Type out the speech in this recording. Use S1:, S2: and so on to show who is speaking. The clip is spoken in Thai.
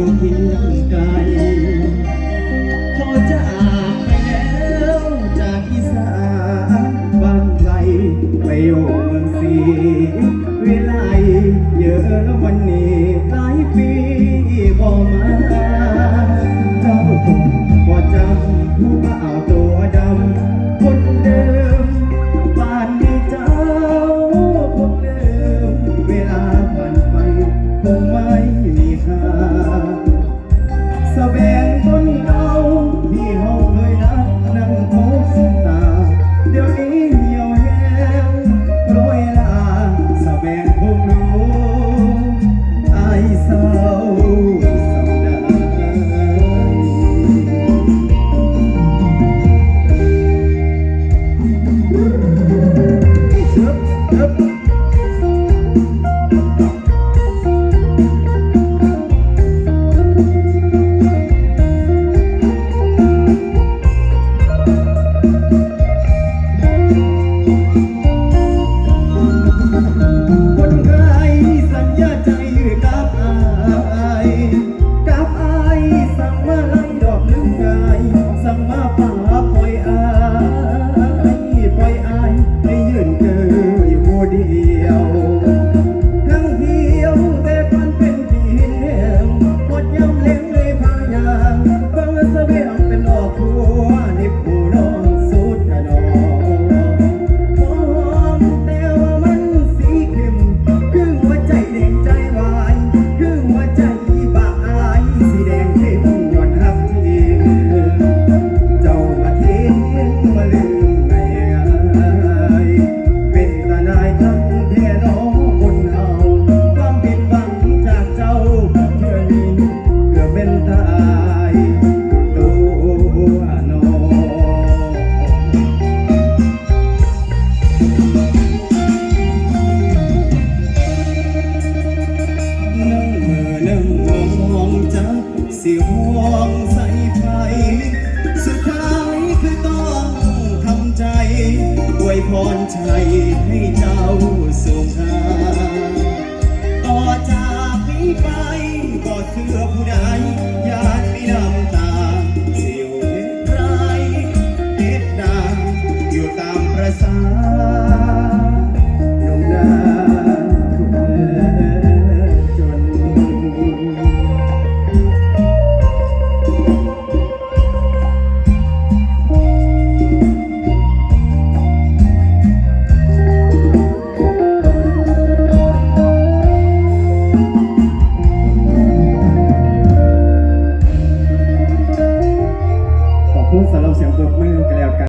S1: ู่เคียงไกลพอจะอาบไปแล้วจากอีสานบ้านไกลไปอยู่เมืองศรีวลาเยอะวันนี้หลายปีบอมาเจ้าคงบ่จำผ้าตัวดำคนเดิมบ้านนี้เจ้าคนเดิมเวลา You. Bye. สิห้องใส่ไฟสุดท้ายคือต้องทำใจอวยพรชัยให้เจ้าสุขาต่อจากนี้ไปก็เชื่อผู้ใดญาติม่นำตาสิวเห็นไรเด็ดดาอยู่ตามประสา